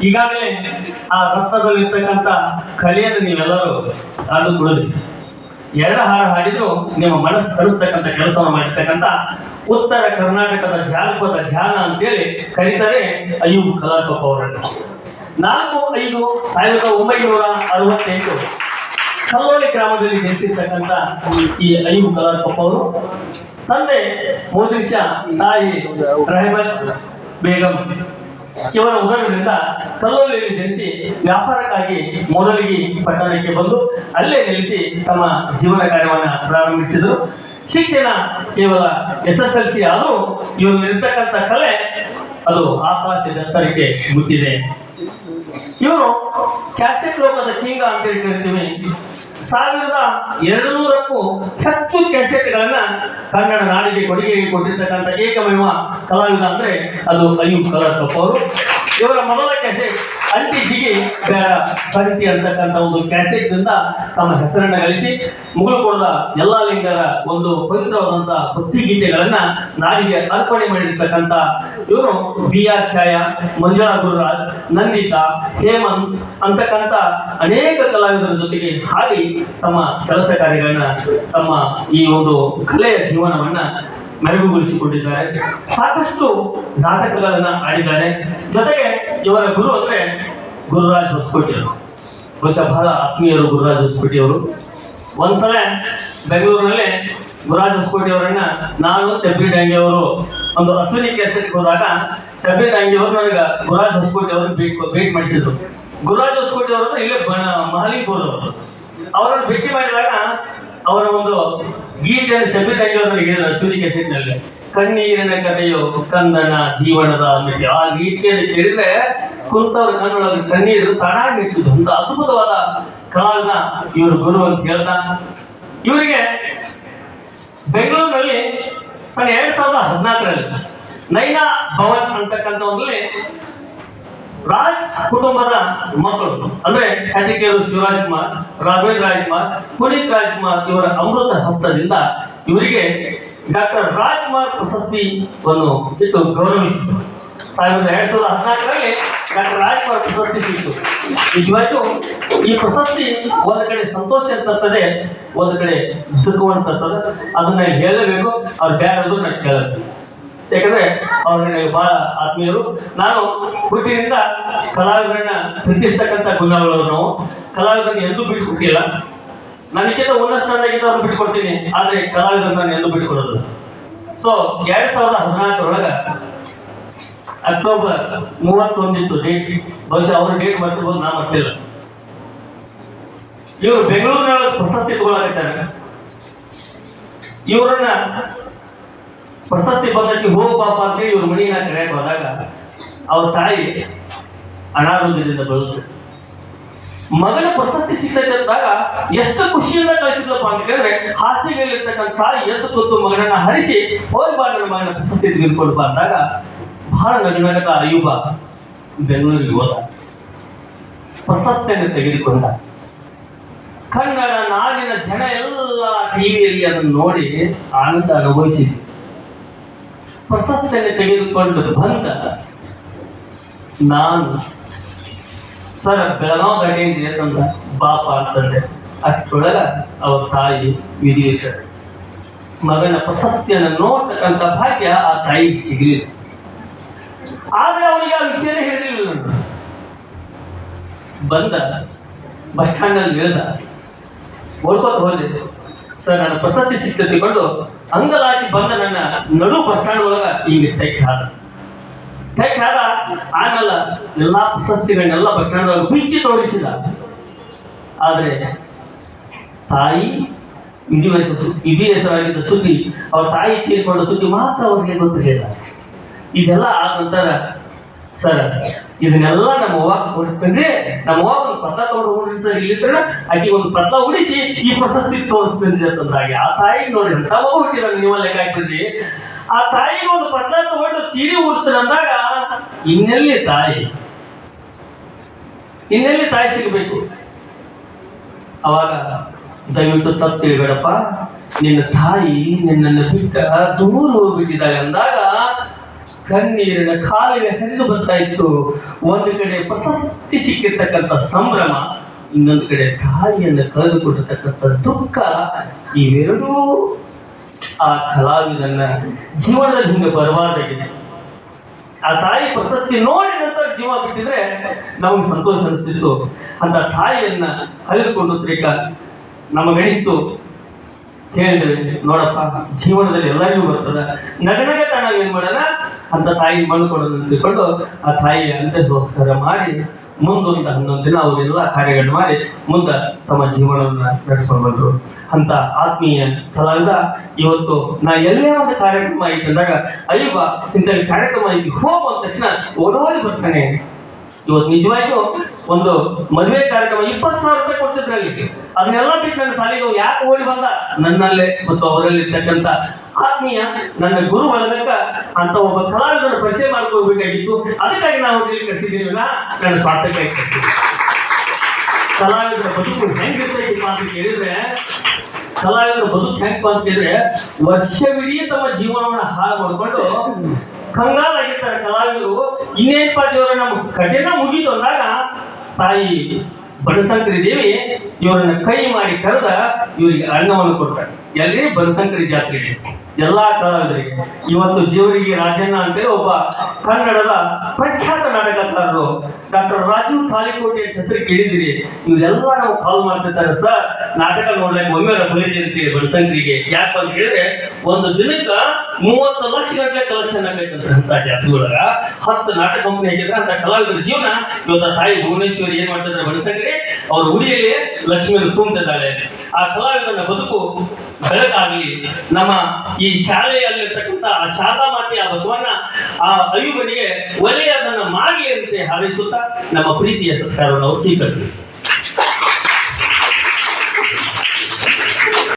ಈಗಾಗಲೇ ಆ ರಕ್ತದಲ್ಲಿರ್ತಕ್ಕಂಥ ಕಲೆಯನ್ನು ನೀವೆಲ್ಲರೂ ಅದು ಕೊಡಲಿ ಎರಡು ಹಾಡು ಹಾಡಿದ್ರು ನಿಮ್ಮ ಮನಸ್ಸು ತರಿಸ್ತಕ್ಕಂಥ ಕೆಲಸವನ್ನು ಮಾಡಿರ್ತಕ್ಕಂಥ ಉತ್ತರ ಕರ್ನಾಟಕದ ಜಾನಪದ ಧ್ಯಾನ ಅಂತೇಳಿ ಕರೀತಾರೆ ಅಯ್ಯೂಬ್ ಕಲಾಪ ಅವರನ್ನು. ನಾಲ್ಕು, ಐದು, ಸಾವಿರದ ಒಂಬೈನೂರ ಅರವತ್ತೆಂಟು ಕಲ್ಲೋಳಿ ಗ್ರಾಮದಲ್ಲಿ ಜನಿಸಿರ್ತಕ್ಕಂಥ ಈ ಅಯ್ಯೂಬ್ ಕಲಾಕಪ್ಪ ಅವರು. ತಂದೆ ಮೋದಿಷ ತಾಯಿ ರಹಮತ್ ಬೇಗಂ ಇವರ ಉದರದಿಂದ ಕಲ್ಲೋಲಿಯಲ್ಲಿ ಜನಿಸಿ ವ್ಯಾಪಾರಕ್ಕಾಗಿ ಮೊದಲಿಗೆ ಪಟ್ಟಣಕ್ಕೆ ಬಂದು ಅಲ್ಲೇ ನೆಲೆಸಿ ತಮ್ಮ ಜೀವನ ಕಾರ್ಯವನ್ನು ಪ್ರಾರಂಭಿಸಿದರು. ಶಿಕ್ಷಣ ಕೇವಲ ಎಸ್ ಎಸ್ ಎಲ್ ಸಿ ಆದರೂ ಇವರು ಇರ್ತಕ್ಕಂಥ ಕಲೆ ಅದು ಆಕಾಶದ ದತ್ತರಿಗೆ ಮುಟ್ಟಿದೆ. ಇವರು ಕ್ಯಾಸೆಟ್ ಲೋಕದ ಕಿಂಗ ಅಂತ ಹೇಳ್ತೀವಿ ಸಾವಿರದ ಎರಡು ನೂರಕ್ಕೂ ಹೆಚ್ಚು ಕ್ಯಾಸೆಟ್ಗಳನ್ನ ಕನ್ನಡ ನಾಡಿಗೆ ಕೊಡುಗೆ ಕೊಟ್ಟಿರ್ತಕ್ಕಂಥ ಏಕಮೇವ ಕಲಾವಿದ ಅಂದ್ರೆ ಅದು ಅಯ್ಯೂಬ್ ಕಲಾಟಪ್ಪ ಅವರು. ಇವರ ಮೊದಲ ಕ್ಯಾಸೆಟ್ ಅಂಟಿ ಜಿಗಿ ಬಂತಿ ಅಂತಕ್ಕಂಥ ಒಂದು ಕ್ಯಾಸೆಟ್ ಇಂದ ತಮ್ಮ ಹೆಸರನ್ನ ಗಳಿಸಿ ಮುಗುಳುಕೋಡದ ಎಲ್ಲಾ ಲಿಂಗರ ಒಂದು ಪವಿತ್ರವಾದಂತಹ ಭಕ್ತಿ ಗೀತೆಗಳನ್ನ ನಾಡಿಗೆ ಅರ್ಪಣೆ ಮಾಡಿರ್ತಕ್ಕಂಥ ಇವರು ಬಿ ಆರ್ ಛಾಯಾ, ಮಂಜುಳಾ ಗುರುರಾಜ್, ನಂದಿತಾ, ಹೇಮಂತ್ ಅಂತಕ್ಕಂಥ ಅನೇಕ ಕಲಾವಿದರ ಜೊತೆಗೆ ಹಾಡಿ ತಮ್ಮ ಕೆಲಸ ಕಾರ್ಯಗಳನ್ನ ತಮ್ಮ ಈ ಒಂದು ಕಲೆಯ ಜೀವನವನ್ನ ಮೆರುಗುಗೊಳಿಸಿಕೊಂಡಿದ್ದಾರೆ. ಸಾಕಷ್ಟು ನಾಟಕಗಳನ್ನು ಆಡಿದ್ದಾರೆ. ಜೊತೆಗೆ ಇವರ ಗುರು ಅಂದ್ರೆ ಗುರುರಾಜ್ ಹೊಸಕೋಟಿ ಅವರು. ಬಹುಶಃ ಬಹಳ ಆತ್ಮೀಯರು ಗುರುರಾಜ್ ಹೊಸಕೋಟಿ ಅವರು. ಒಂದ್ಸಲ ಬೆಂಗಳೂರಿನಲ್ಲಿ ಗುರುರಾಜ್ ಹೊಸಕೋಟಿ ಅವರನ್ನ ನಾನು ಸಬ್ಬಿ ಡಾಂಗಿ ಅವರು ಒಂದು ಅಶ್ವಿನಿ ಕೆಸೆಟ್ ಹೋದಾಗ ಸಬ್ಬಿ ಡಾಂಗಿ ಅವರು ನನಗೆ ಗುರುರಾಜ್ ಹೊಸಕೋಟಿ ಅವರು ಭೇಟಿ ಭೇಟಿ ಮಾಡಿಸಿದ್ರು. ಗುರುರಾಜ್ ಹೊಸಕೋಟಿ ಅವರು ಇಲ್ಲೇ ಬಣ ಮಹಲಿಪುರ ಅವರು ಅವರನ್ನು ಭೇಟಿ ಮಾಡಿದಾಗ ಅವರ ಒಂದು ಗೀತೆಯನ್ನು ಶಬ್ಬಿ ಸೂರಿ ಕೆಸೆಟ್ನಲ್ಲಿ ಕಣ್ಣೀರಿನ ಕಥೆಯು ಕಂದನ ಜೀವನದ ಅನ್ನಕ್ಕೆ ಆ ಗೀತೆಯನ್ನು ಕೇಳಿದ್ರೆ ಕುಂತವ್ರ ಕಣ್ಣೊಳಗೆ ಕಣ್ಣೀರು ತಾನಾಗಿ ನಿಂತಿದ್ದು ಒಂದು ಅದ್ಭುತವಾದ ಕಾರಣ ಇವರು ಗುರು ಅಂತ ಹೇಳ್ತಾ ಇವರಿಗೆ ಬೆಂಗಳೂರಿನಲ್ಲಿ ಸರ್ ಎರಡ್ ಸಾವಿರದ ಹದಿನಾಲ್ಕರಲ್ಲಿ ನೈನಾ ಭವನ್ ಅಂತಕ್ಕಂಥ ರಾಜ್ ಕುಟುಂಬದ ಮಕ್ಕಳು. ಅಂದ್ರೆ ಕಟಿಕೇರು ಶಿವರಾಜ್ ಕುಮಾರ್, ರಾಘವೇಂದ್ರ ರಾಜ್ಕುಮಾರ್ ಪುನೀತ್ ರಾಜ್ಕುಮಾರ್ ಇವರ ಅಮೃತ ಹಸ್ತದಿಂದ ಇವರಿಗೆ ಡಾಕ್ಟರ್ ರಾಜ್ಕುಮಾರ್ ಪ್ರಶಸ್ತಿಯನ್ನು ಇಟ್ಟು ಗೌರವಿಸಿತು ಸಾವಿರದ ಎರಡ್ ಸಾವಿರದ ಹದಿನಾಲ್ಕರಲ್ಲಿ ಡಾಕ್ಟರ್ ರಾಜ್ಕುಮಾರ್ ಪ್ರಶಸ್ತಿ ಸಿಕ್ತು ನಿಜವಾಯ್ತು, ಈ ಪ್ರಶಸ್ತಿ ಒಂದು ಕಡೆ ಸಂತೋಷ ಅಂತದೆ ಒಂದು ಕಡೆ ದುಃಖವನ್ನು ತರ್ತದೆ ಅದನ್ನ ಹೇಳಬೇಕು ಅವ್ರು ಬೇರೆ ನಾನು ಕೇಳಬೇಕು ಯಾಕಂದ್ರೆ ಅವರು ನನಗೆ ಬಹಳ ಆತ್ಮೀಯರು. ನಾನು ಹುಟ್ಟಿನಿಂದ ಕಲಾವಿದರನ್ನ ಪ್ರೀತಿಸ್ತಕ್ಕಂಥ ಗುಣಗಳವರು ನಾವು. ಕಲಾವಿದರನ್ನ ಬಿಟ್ಟು ಕೊಟ್ಟಿಲ್ಲ ನನಗಿಂತ ಉನ್ನತ ಸ್ಥಾನದಾಗಿಂದ ಅವ್ರು ಬಿಟ್ಕೊಡ್ತೀನಿ ಆದ್ರೆ ಕಲಾವಿದರನ್ನ ನಾನು ಎಂದೂ ಬಿಟ್ಕೊಡೋದು ಸೊ ಎರಡ್ ಸಾವಿರದ ಹದಿನಾಲ್ಕರೊಳಗ ಅಕ್ಟೋಬರ್ ಮೂವತ್ತೊಂದಿತ್ತು ಡೇಟ್ ಬಹುಶಃ ಅವ್ರ ಡೇಟ್ ಬರ್ತಿರ್ಬೋದು ನಾ ಬರ್ತಿಲ್ಲ ಇವರು ಬೆಂಗಳೂರಿನೊಳಗೆ ಪ್ರಶಸ್ತಿ ತಗೊಳಕತ್ತಾರೆ. ಇವರನ್ನ ಪ್ರಶಸ್ತಿ ಬಂದಕ್ಕೆ ಹೋಗು ಪಾಪ ಅಂತ ಹೇಳಿ ಇವ್ರ ಮನೆಯನ್ನ ನಾನು ಕರೆಯಕ್ಕೆ ಹೋದಾಗ? ಅವ್ರ ತಾಯಿ ಅನಾರೋಗ್ಯದಿಂದ ಬರುತ್ತೆ. ಮಗನ ಪ್ರಶಸ್ತಿ ಸಿಗ್ತೈತೆ ಅಂದಾಗ ಎಷ್ಟು ಖುಷಿಯಿಂದ ಕಳಿಸಿದ್ಲಪ್ಪ ಅಂತ ಕೇಳಿದ್ರೆ ಹಾಸಿಗೆಯಲ್ಲಿರ್ತಕ್ಕಂಥ ತಾಯಿ ಎದ್ದು ಕೂತು ಮಗನನ್ನ ಹರಿಸಿ ಹೋಗಿ ಬಾ ನನ್ನ ಮಗನ ಪ್ರಶಸ್ತಿ ತೆಗೆದುಕೊಂಡು ಬಂದಾಗ ಬಹಳ ನಗನಗದ ಅಯುಬ ಬೆಂಗಳೂರಿಗೆ ಹೋದ. ಪ್ರಶಸ್ತಿಯನ್ನು ತೆಗೆದುಕೊಂಡ. ಕನ್ನಡ ನಾಡಿನ ಜನ ಎಲ್ಲ ಟಿವಿಯಲ್ಲಿ ಅದನ್ನು ನೋಡಿ ಆನಂದ ಅನುಭವಿಸಿದ್ರು. ಪ್ರಶಸ್ತಿಯನ್ನು ತೆಗೆದುಕೊಂಡು ಬಂದ. ನಾನು, ಸರ್, ಬೆಳಗಾವ್ ಗಡಿಯಿಂದ ತಂದ ಬಾಪ, ಅಂತಂದೆ. ಅಷ್ಟೊಳಗ ಅವ್ರ ತಾಯಿ ವಿಧಿಸರು ಮಗನ ಪ್ರಶಸ್ತಿಯನ್ನು ನೋಡ್ತಕ್ಕಂಥ ಭಾಗ್ಯ ಆ ತಾಯಿಗೆ ಸಿಗಲಿಲ್ಲ. ಆದ್ರೆ ಅವನಿಗೆ ಆ ವಿಷಯನೇ ಹೇಳಿರಲಿಲ್ಲ ನಾನು. ಬಂದ, ಬಸ್ ಸ್ಟ್ಯಾಂಡಲ್ಲಿ ಇಳಿದ ಓಡ್ಕೋತ ಹೋದೆ. ಸರ್, ನನ್ನ ಪ್ರಶಸ್ತಿ ಸಿಕ್ತ ತಿಳ್ಕೊಂಡು ಅಂಗಲಾಚಿ ಬಂದ ನನ್ನ ನಡು ಬಸ್ ಸ್ಟ್ಯಾಂಡ್ ಒಳಗ ಈಗ ತೆಗ್ ಹಾದ ಹಾದ ಆಮೇಲೆ ಎಲ್ಲಾ ಪ್ರಶಸ್ತಿಗಳನ್ನೆಲ್ಲ ಬಸ್ ಸ್ಟ್ಯಾಂಡ್ ಒಳಗೆ ತೋರಿಸಿದ. ಆದ್ರೆ ತಾಯಿ, ಇಡೀ ವಯಸ್ಸು ಇಡೀ ಹೆಸರಾಗಿದ್ದ ಸುದ್ದಿ, ಅವ್ರ ತಾಯಿ ತೀರ್ಕೊಂಡ ಸುದ್ದಿ ಮಾತ್ರ ಅವ್ರಿಗೆ ಗೊತ್ತಿರಲಿಲ್ಲ ಇದೆಲ್ಲ ಆದ ನಂತರ ಸರ್, ಇದನ್ನೆಲ್ಲ ನಮ್ಮ ಅವ್ವ ತೋರಿಸ್ಕೊಂಡ್ರೆ ನಮ್ಮ ಅವ್ವ ಒಂದು ಪತ್ರ ತಗೊಂಡು ಹೋಗ್ರಿ ಸರ್ ಇಲ್ಲಿದ್ರೆ ಆಕೆ ಒಂದು ಪತ್ರ ಉಡಿಸಿ ಈ ಪ್ರಶಸ್ತಿ ತೋರಿಸ್ತೇನೆ ಅಂತಂದಾಗೆ ಆ ತಾಯಿಗೆ ನೋಡಿ ತಮ್ಮ ಹುಟ್ಟಿದಾಗ ನೀವು ಲೆಕ್ಕ ಹಾಕಿದ್ರಿ ಆ ತಾಯಿಗೆ ಒಂದು ಪತ್ರ ತಗೊಂಡು ಸೀರೆ ಉಡಿಸ್ತೇನೆ ಅಂದಾಗ ಇನ್ನೆಲ್ಲಿ ತಾಯಿ? ಇನ್ನೆಲ್ಲಿ ತಾಯಿ ಸಿಗಬೇಕು? ಅವಾಗ ದಯವಿಟ್ಟು ತಪ್ಪು ತಿಳಿಬೇಡಪ್ಪ. ನಿನ್ನ ತಾಯಿ ನಿನ್ನನ್ನು ಬಿಟ್ಟ ದೂರ ಹೋಗ್ಬಿಟ್ಟಿದ್ದಾಳೆ ಅಂದಾಗ ಕಣ್ಣೀರಿನ ಕಾಲಿಗೆ ಹರಿದು ಬರ್ತಾ ಇತ್ತು. ಒಂದು ಕಡೆ ಪ್ರಶಸ್ತಿ ಸಿಕ್ಕಿರ್ತಕ್ಕಂಥ ಸಂಭ್ರಮ, ಇನ್ನೊಂದು ಕಡೆ ತಾಯಿಯನ್ನು ಕಳೆದುಕೊಂಡಿರ್ತಕ್ಕಂಥ ದುಃಖ, ಇವೆರಡೂ ಆ ಕಲಾವಿದನ ಜೀವನದಲ್ಲಿ ಹಿಂದೆ ಬರಬಾರ್ದಾಗಿದೆ. ಆ ತಾಯಿ ಪ್ರಶಸ್ತಿ ನೋಡಿ ನಂತರ ಜೀವ ಬಿಟ್ಟಿದ್ರೆ ನಮ್ಗೆ ಸಂತೋಷ ಅನಿಸ್ತಿತ್ತು. ಅಂತ ತಾಯಿಯನ್ನ ಕಳೆದುಕೊಂಡು ಶ್ರೀಕ ನಮಗಣಿಸ್ತು ಹೇಳಿದ್ವಿ ನೋಡಪ್ಪ, ಜೀವನದಲ್ಲಿ ಎಲ್ಲರಿಗೂ ಬರ್ತದ. ನಗನಗತ ನಾವು ಏನ್ ಮಾಡೋಣ ಅಂತ ತಾಯಿ ಮಣ್ಣು ಕೊಡೋದು ತಿಳ್ಕೊಂಡು ಆ ತಾಯಿಯ ಅಂತ್ಯ ಸಂಸ್ಕಾರ ಮಾಡಿ, ಮುಂದೊಂದು ಹನ್ನೊಂದು ದಿನ ಅವರೆಲ್ಲ ಕಾರ್ಯಗಳು ಮಾಡಿ, ಮುಂದೆ ತಮ್ಮ ಜೀವನವನ್ನ ನಡೆಸ್ಕೊಂಡು ಬಂದ್ರು. ಅಂತ ಆತ್ಮೀಯ ಕಲಾವಿದ ಇವತ್ತು ನಾ ಎಲ್ಲೇ ಒಂದು ಕಾರ್ಯಕ್ರಮ ಐತೆ ಅಂದಾಗ ಅಯ್ಯಪ್ಪ ಇಂಥ ಕಾರ್ಯಕ್ರಮ ಐತಿ ಹೋಗು ಅಂದ ತಕ್ಷಣ ಓಡೋಡಿ ಬರ್ತಾನೆ. ಇವತ್ತು ನಿಜವಾಗಿಯೂ ಒಂದು ಮದುವೆ ಕಾರ್ಯಕ್ರಮ ಇಪ್ಪತ್ತು ಸಾವಿರ ರೂಪಾಯಿ ಕೊಡ್ತಿದ್ರಲ್ಲಿ. ಅದನ್ನೆಲ್ಲ ಬಿಟ್ಟು ನನ್ನ ಸಾಲಿಗೆ ಯಾಕೆ ಓಡಿ ಬಂದ? ನನ್ನಲ್ಲೇ ಮತ್ತು ಅವರಲ್ಲಿ ಇರ್ತಕ್ಕಂಥ ಆತ್ಮೀಯ ನನ್ನ ಗುರು ಬಳಗಕ್ಕ ಅಂತ ಒಬ್ಬ ಕಲಾವಿದನ ಪರಿಚಯ ಮಾಡ್ಕೋಬೇಕಾಗಿತ್ತು ಅದಕ್ಕಾಗಿ ನಾವು ಕಳಿಸಿದ್ದೀವಿ ನನ್ನ ಕಳಿಸಿದ್ದೀವಿ ಕಲಾವಿದರ ಬದುಕು ಹೆಂಗಿರ್ತೈತಿಪ್ಪ ಅಂತ ಕೇಳಿದ್ರೆ, ಕಲಾವಿದರ ಬದುಕು ಹೆಂಗಪ್ಪ ಅಂತ ಹೇಳಿದ್ರೆ ವರ್ಷವಿಡೀ ತಮ್ಮ ಜೀವನವನ್ನ ಹಾಳು ಮಾಡಿಕೊಂಡು ಕಂಗಾಲಾಗಿರ್ತಾರೆ ಕಲಾವಿದರು. ಇನ್ನೇನಪ್ಪ ದೇವರ ನಮ್ಮ ಕಠಿಣ ಮುಗೀತು ಅಂದಾಗ, ತಾಯಿ ಬನಶಂಕರಿ ದೇವಿ ಇವರನ್ನ ಕೈ ಮಾಡಿ ಕರೆದ ಇವರಿಗೆ ಅನ್ನವನ್ನು ಕೊಡ್ತಾರೆ. ಎಲ್ಲಿ ಬನಶಂಕರಿ ಜಾತ್ರೆಗೆ ಎಲ್ಲಾ ಕಲಾವಿದರಿಗೆ. ಇವತ್ತು ಜೀವರಿಗೆ ರಾಜಣ್ಣ ಅಂತೇಳಿ ಒಬ್ಬ ಕನ್ನಡದ ಪ್ರಖ್ಯಾತ ನಾಟಕಕಾರರು ಡಾಕ್ಟರ್ ರಾಜೀವ್ ತಾಳಿಕೋಟೆ ಅಂತ ಹೆಸರು ಕೇಳಿದಿರಿ ಇವರೆಲ್ಲ ನಾವು ಕಾಲ್ ಮಾಡ್ತಿರ್ತಾರೆ, ಸರ್ ನಾಟಕ ನೋಡ್ಲಿಕ್ಕೆ ಒಮ್ಮೆ ಬರೀತಿ ಅಂತೀವಿ ಬಣಸಂಗ್ರಿಗೆ ಯಾಕೆ ಅಂತ ಹೇಳಿದ್ರೆ, ಒಂದು ದಿನಕ್ಕ ಮೂವತ್ತು ಲಕ್ಷ ಗಂಟೆ ಕಲೆಕ್ಷನ್ ಆಗ್ಬೇಕಂತ ಅಂತ ಹತ್ತು ನಾಟಕ ಕಂಪನಿ ಹೇಗಿದ್ರೆ ಅಂತ ಕಲಾವಿದರ ಜೀವನ ಇವತ್ತ ತಾಯಿ ಭುವನೇಶ್ವರಿ ಏನ್ ಮಾಡ್ತಿದ್ದಾರೆ ಬಣಸಂಗ್ರಿ ಅವ್ರ ಉಡಿಯಲ್ಲಿ ಲಕ್ಷ್ಮಿಯನ್ನು ತುಂಬ್ತಿದ್ದಾಳೆ. ಆ ಕಲಾವಿದನ ಬದುಕು ಬೆಳಕಾಗಲಿ ನಮ್ಮ ಈ ಶಾಲೆಯಲ್ಲಿರ್ತಕ್ಕಂಥ ಆ ಶಾರದಾ ಮಾತೆ ಆ ಬಸವಣ್ಣ ಆ ಅಯ್ಯುಬನಿಗೆ ಒಲೆಯ ನನ್ನ ಮಾಗಿಯಂತೆ ಹಾರಿಸುತ್ತಾ ನಮ್ಮ ಪ್ರೀತಿಯ ಸತ್ಕಾರವನ್ನು ಅವರು ಸ್ವೀಕರಿಸಿದರು.